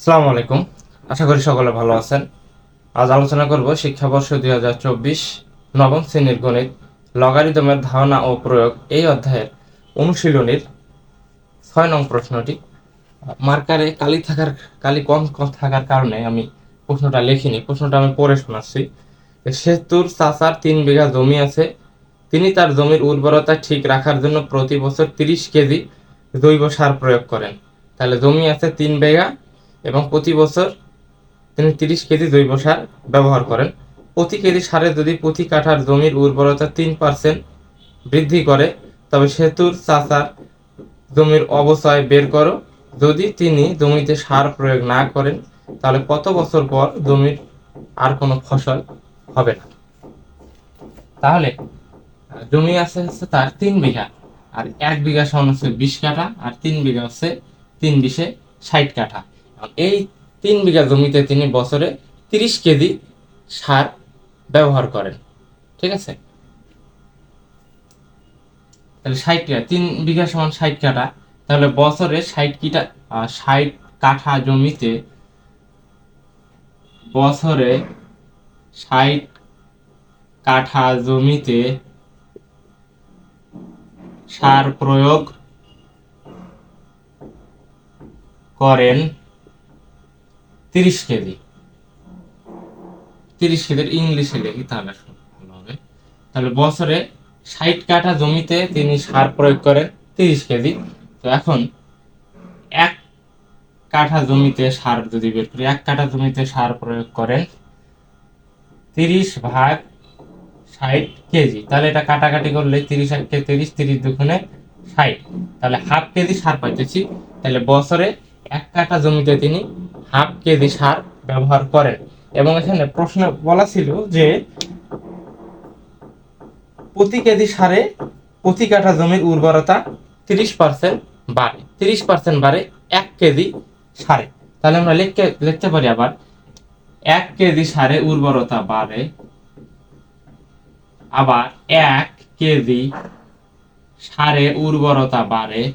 আসসালামু আলাইকুম। আশা করি সকলে ভালো আছেন। আজ আলোচনা করব শিক্ষাবর্ষ দুই হাজার চব্বিশ নবম শ্রেণির গণিত, লগারিদমের ধারণা ও প্রয়োগ এই অধ্যায়ের অনুশীলনীর ছয় নং প্রশ্নটি। মার্কারে কালি থাকার, কালি কম কম থাকার কারণে আমি প্রশ্নটা লিখিনি, প্রশ্নটা আমি পড়ে শোনাচ্ছি। সেতুর চাচার তিন বিঘা জমি আছে। তিনি তার জমির উর্বরতা ঠিক রাখার জন্য প্রতি বছর তিরিশ কেজি জৈব সার প্রয়োগ করেন। তাহলে জমি আছে তিন বিঘা এবং প্রতি বছর তিনি তিরিশ কেজি জৈব সার ব্যবহার করেন। প্রতি কেজি সারে যদি প্রতি কাঠার জমির উর্বরতা তিন পার্সেন্ট বৃদ্ধি করে, তবে সেতুর চাচার জমির অবচয় বের করো। যদি তিনি জমিতে সার প্রয়োগ না করেন, তাহলে কত বছর পর জমির আর কোনো ফসল হবে না। তাহলে, জমি আছে হচ্ছে তার তিন বিঘা, আর এক বিঘা সমান হচ্ছে বিশ কাঠা, আর তিন বিঘা হচ্ছে তিন বিশে ষাট কাঠা। এই তিন বিঘা জমিতে তিনি বছরে তিরিশ কেজি সার ব্যবহার করেন। ঠিক আছে? তাহলে ষাট কাঠা, তিন বিঘা সমান ষাট কাঠা। তাহলে বছরে ষাট কিটা ষাট কাঠা জমিতে বছরে ষাট কাঠা জমিতে সার প্রয়োগ করেন। তিরিশ কেজি। তিরিশ কেজির ইংলিশে লিখি, তাহলে হবে তাহলে বছরে ষাট কাঠা জমিতে তিনি সার প্রয়োগ করেন, তিরিশ কেজি। তো এখন এক কাঠা জমিতে সার যদি বের করি, এক কাঠা জমিতে সার প্রয়োগ করেন তিরিশ ভাগ ষাট কেজি। তাহলে এটা কাটাকাটি করলে তিরিশ একে তিরিশ তিরিশ দুগুণে ষাট। তাহলে হাফ কেজি সার পাইতেছি। তাহলে বছরে এক কাঠা জমিতে তিনি হাফ কেজি সার ব্যবহার করেন। এবং এখানে প্রশ্ন বলা ছিল যে, প্রতি কেজি সারে প্রতি কাঠা জমির উর্বরতা তিরিশ পার্সেন্ট বাড়ে। তিরিশ পার্সেন্ট বাড়ে এক কেজি সারে। তাহলে আমরা লিখতে লিখতে পারি আবার, এক কেজি সারে উর্বরতা বাড়ে, আবার এক কেজি সারে উর্বরতা বাড়ে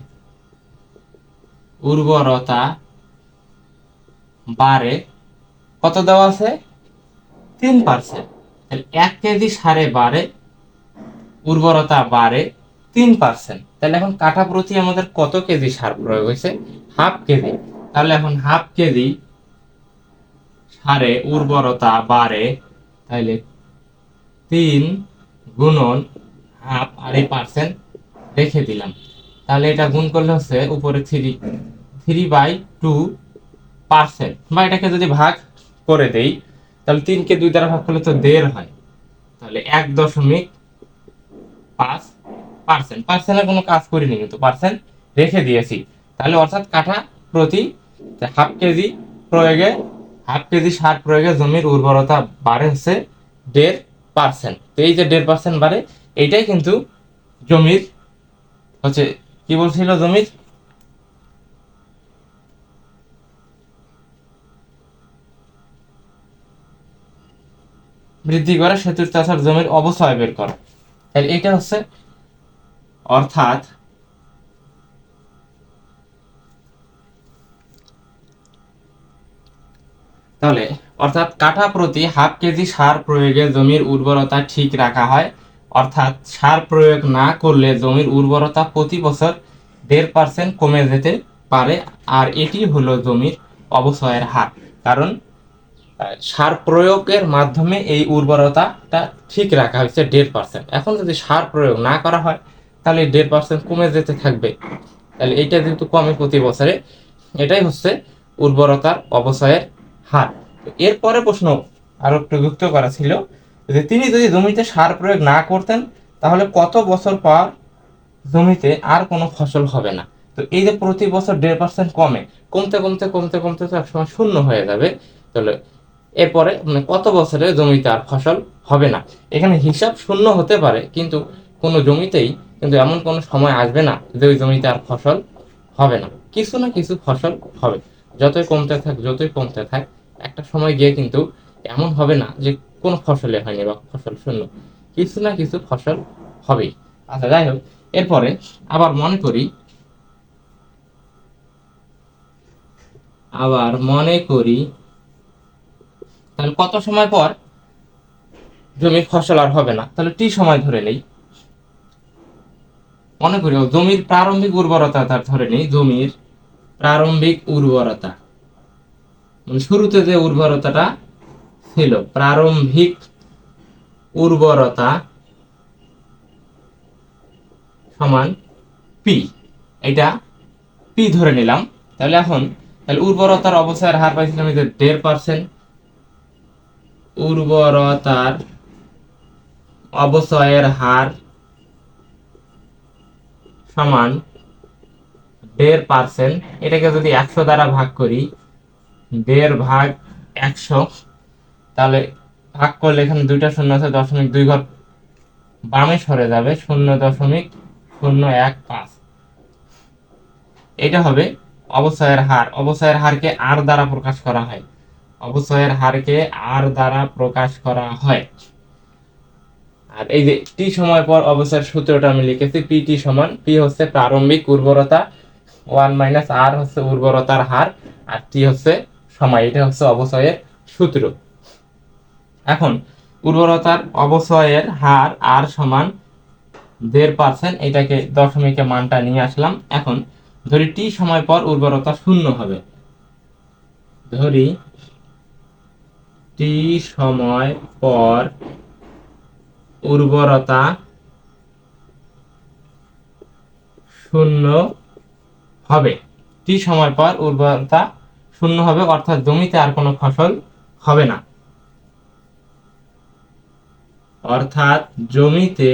উর্বরতা বাড়ে, কত দেওয়া আছে? তিন পার্সেন্ট এক কেজি সারে বাড়ে, উর্বরতা বাড়ে তিন পার্সেন্ট তাহলে এখন কাঠা প্রতি আমাদের কত কেজি সার প্রয়োগ হয়েছে? Half KG. তাহলে এখন হাফ কেজি সারে উর্বরতা বাড়ে, তাহলে তিন গুণন হাফ আড়াই পার্সেন্ট রেখে দিলাম। তাহলে এটা গুণ করলে হচ্ছে উপরে three three by two percent বা এটাকে যদি ভাগ করে দেই, তাহলে তিনকে দুই দ্বারা ভাগ করলে তো দেড় হয়। তাহলে এক দশমিক পাঁচ পার্সেন্ট পার্সেন্টের কোনো কাজ করিনি কিন্তু পার্সেন্ট রেখে দিয়েছি। তাহলে অর্থাৎ কাঠা প্রতি হাফ কেজি প্রয়োগে হাফ কেজি সার প্রয়োগে জমির উর্বরতা বাড়ে হচ্ছে দেড় পার্সেন্ট তো এই যে দেড় পার্সেন্ট বাড়ে, এইটাই কিন্তু জমির হচ্ছে কি বলছিল জমির? বৃদ্ধি করে সেতুর চাষার জমির অবচয় বের করা। তাহলে এটা হচ্ছে অর্থাৎ তাহলে অর্থাৎ কাঠা প্রতি হাফ কেজি সার প্রয়োগে জমির উর্বরতা ঠিক রাখা হয়। অর্থাৎ সার প্রয়োগ না করলে জমির উর্বরতা প্রতি বছর দেড় পার্সেন্ট কমে যেতে পারে, আর এটি হলো জমির অবচয়ের হার। কারণ সার প্রয়োগের মাধ্যমে এই উর্বরতাটা ঠিক রাখা হয়েছে দেড় পার্সেন্ট এখন যদি সার প্রয়োগ না করা হয়, তাহলে দেড় পার্সেন্ট কমে যেতে থাকবে। তাহলে এইটা যেহেতু কমে প্রতি বছরে, এটাই হচ্ছে উর্বরতার অবচয়ের হার। এরপরে প্রশ্ন আরও একটু যুক্ত করা ছিল যে তিনি যদি জমিতে সার প্রয়োগ না করতেন, তাহলে কত বছর পর জমিতে আর কোনো ফসল হবে না? তো এই যে প্রতি বছর দেড় পার্সেন্ট কমে, কমতে কমতে কমতে কমতে তো একসময় শূন্য হয়ে যাবে। তাহলে এরপরে মানে কত বছরে জমিতে আর ফসল হবে না? এখানে হিসাব শূন্য হতে পারে, কিন্তু কোনো জমিতেই, কিন্তু এমন কোনো সময় আসবে না যে ওই জমিতে আর ফসল হবে না। কিছু না কিছু ফসল হবে। যতই কমতে থাক, যতই কমতে থাক, একটা সময় গিয়ে কিন্তু এমন হবে না যে কোনো ফসলে হয়নি বা ফসল শূন্য। কিছু না কিছু ফসল হবেই। আচ্ছা যাই হোক, এরপরে আবার মনে করি, আবার মনে করি, তাহলে কত সময় পর জমির ফসল আর হবে না? তাহলে টি সময় ধরে নেই। মনে করি জমির প্রারম্ভিক উর্বরতা তার ধরে নেই, জমির প্রারম্ভিক উর্বরতা। মানে শুরুতে যে উর্বরতাটা ছিল। প্রারম্ভিক উর্বরতা সমান পি এটা পি ধরে নিলাম। তাহলে এখন, তাহলে উর্বরতার অবস্থার হার পাইছিলাম যে দেড় পার্সেন্ট উর্বরতার অবচয়ের হার সমান দেড় পার্সেন্ট এটাকে যদি একশো দ্বারা ভাগ করি, দেড় ভাগ একশো তাহলে ভাগ করলে এখানে দুইটা শূন্য আছে, দশমিক দুই ঘর বামে সরে যাবে, শূন্য দশমিক শূন্য এক পাঁচ। এটা হবে অবচয়ের হার। অবচয়ের হারকে আর দ্বারা প্রকাশ করা হয়। অবচয়ের হারকে আর দ্বারা প্রকাশ করা হয়। আর এই যে টি সময় পর অবচয়ের সূত্রটা আমি লিখেছি, পি টি সমান, পি হচ্ছে প্রারম্ভিক উর্বরতা, ওয়ান মাইনাস আর হচ্ছে উর্বরতার হার, আর টি হচ্ছে সময়। এটা হচ্ছে অবচয়ের সূত্র। এখন উর্বরতার অবচয়ের হার আর সমান দেড় পার্সেন্ট, এটাকে দশমিকে মানটা নিয়ে আসলাম। এখন ধরি টি সময় পর উর্বরতা শূন্য হবে। ধরি টি সময় পর উর্বরতা শূন্য হবে। টি সময় পর উর্বরতা শূন্য হবে, অর্থাৎ জমিতে আর কোনো ফসল হবে না। অর্থাৎ জমিতে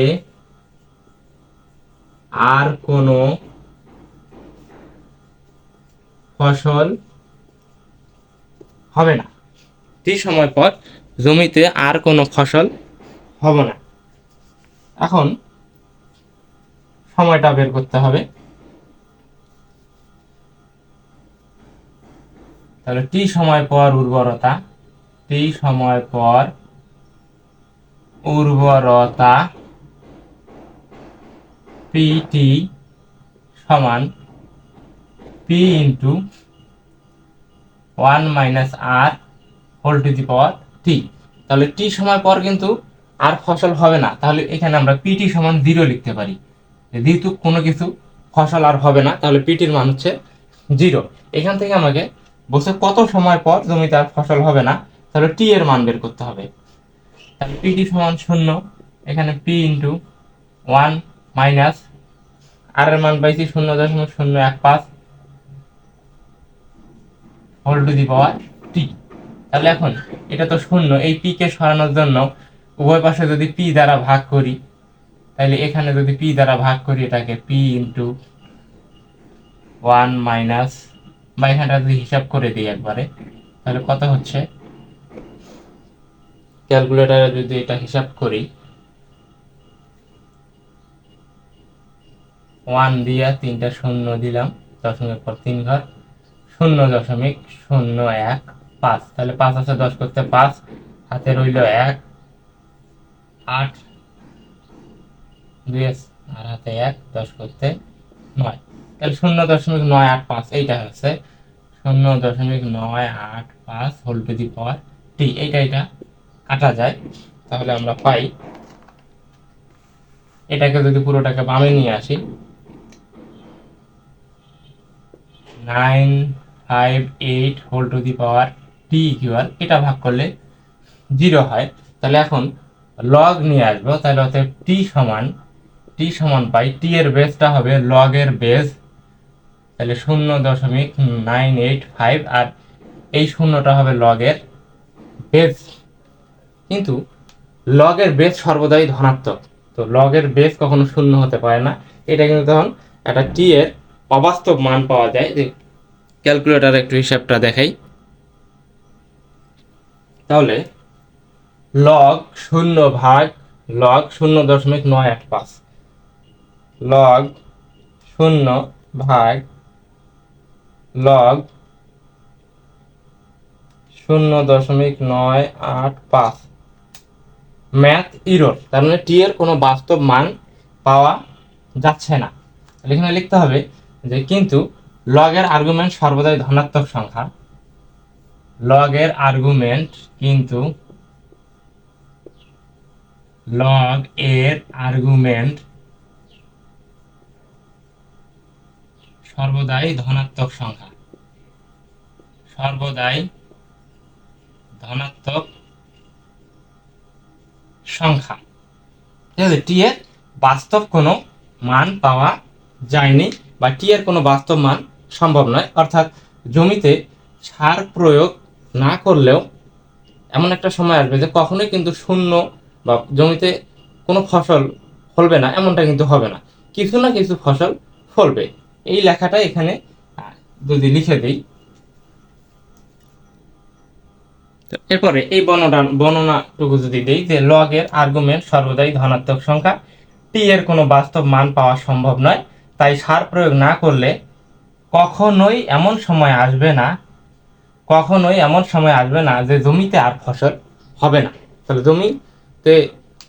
আর কোনো ফসল হবে না। টি সময় পর জমিতে আর কোনো ফসল হবে না। এখন সময়টা বের করতে হবে। তাহলে টি সময় পর উর্বরতা, টি সময় পর উর্বরতা পিটি সমান P into one minus R whole to the power T তাহলে টি সময় পর কিন্তু আর ফসল হবে না। তাহলে এখানে আমরা পিটি সমান জিরো লিখতে পারি। যেহেতু কোনো কিছু ফসল আর হবে না, তাহলে পিটির মান হচ্ছে জিরো এখান থেকে আমাকে বলছে কত সময় পর জমিতে আর ফসল হবে না, তাহলে টি এর মান বের করতে হবে। তাহলে পিটি সমান শূন্য, এখানে P into one minus R এর মান পাইছি শূন্য দশমিক শূন্য এক পাঁচ whole to the power T তাহলে এখন এটা তো শূন্য, এই পি কে সরানোর জন্য উভয় পাশে যদি পি দ্বারা ভাগ করি, তাহলে এখানে যদি পি দ্বারা ভাগ করি এটাকে পি ইন্টু ওয়ান মাইনাস বা এখানটা যদি হিসাব করে দিই একবারে, তাহলে কত হচ্ছে? ক্যালকুলেটারে যদি এটা হিসাব করি, ওয়ান দিয়া তিনটা শূন্য দিলাম, দশমিক পর তিন ঘর, শূন্য দশমিক শূন্য এক পাঁচ। তাহলে পাঁচ আছে, দশ করতে পাঁচ, হাতে রইল এক, আট, দুই আর হাতে এক, দশ করতে নয়। তাহলে শূন্য দশমিক নয় আট পাঁচ, এইটা হচ্ছে শূন্য দশমিক নয় আট পাঁচ হোল টু দি পাওয়ার টি। এইটা এটা কাটা যায়, তাহলে আমরা পাই। এটাকে যদি পুরোটাকে বামে নিয়ে আসি nine five eight whole to the power T equal এটা ভাগ করলে জিরো হয়। তাহলে এখন লগ নিয়ে আসব, তাহলে অতএব টি সমান টি সমান পাই টি এর বেসটা হবে লগের বেস তাহলে শূন্য দশমিক নাইন এইট ফাইভ আর এই শূন্যটা হবে লগের বেস কিন্তু লগের বেস সর্বদাই ধনাত্মক। তো লগের বেস কখনো শূন্য হতে পারে না। এটা কিন্তু তখন একটা টি এর অবাস্তব মান পাওয়া যায়। যে ক্যালকুলেটার একটু হিসাবটা দেখাই। তাহলে লগ শূন্য ভাগ লগ শূন্য দশমিক নয় আট পাঁচ। লগ শূন্য ভাগ লগ শূন্য দশমিক নয় আট পাঁচ। ম্যাথ ইরোর, তার মানে টি এর কোনো বাস্তব মান পাওয়া যাচ্ছে না। এখানে লিখতে হবে যে কিন্তু লগের আর্গুমেন্ট সর্বদাই ধনাত্মক সংখ্যা। লগের আর্গুমেন্ট কিন্তু লগ এর আর্গুমেন্ট সর্বদাই ধনাত্মক সংখ্যা। সর্বদাই ধনাত্মক সংখ্যা। ঠিক আছে টি এর বাস্তব কোনো মান পাওয়া যায়নি বা টি এর কোনো বাস্তব মান সম্ভব নয়। অর্থাৎ জমিতে সার প্রয়োগ না করলেও এমন একটা সময় আসবে যে কখনোই কিন্তু শূন্য বা জমিতে কোনো ফসল ফলবে না, এমনটা কিন্তু হবে না। কিছু না কিছু ফসল ফলবে। এই লেখাটা এখানে যদি লিখে দিই এরপরে এই বর্ণনা বর্ণনাটুকু যদি দেই, যে লগের আর্গুমেন্ট সর্বদাই ধনাত্মক সংখ্যা টি এর কোনো বাস্তব মান পাওয়া সম্ভব নয়, তাই সার প্রয়োগ না করলে কখনোই এমন সময় আসবে না, কখনোই এমন সময় আসবে না যে জমিতে আর ফসল হবে না। তাহলে জমিতে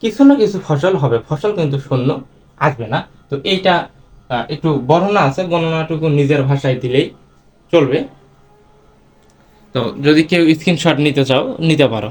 কিছু না কিছু ফসল হবে, ফসল কিন্তু শূন্য, আসবে না। তো এইটা একটু বর্ণনা আছে, বর্ণনাটুকু নিজের ভাষায় দিলেই চলবে। তো যদি কেউ স্ক্রিনশট নিতে চাও নিতে পারো।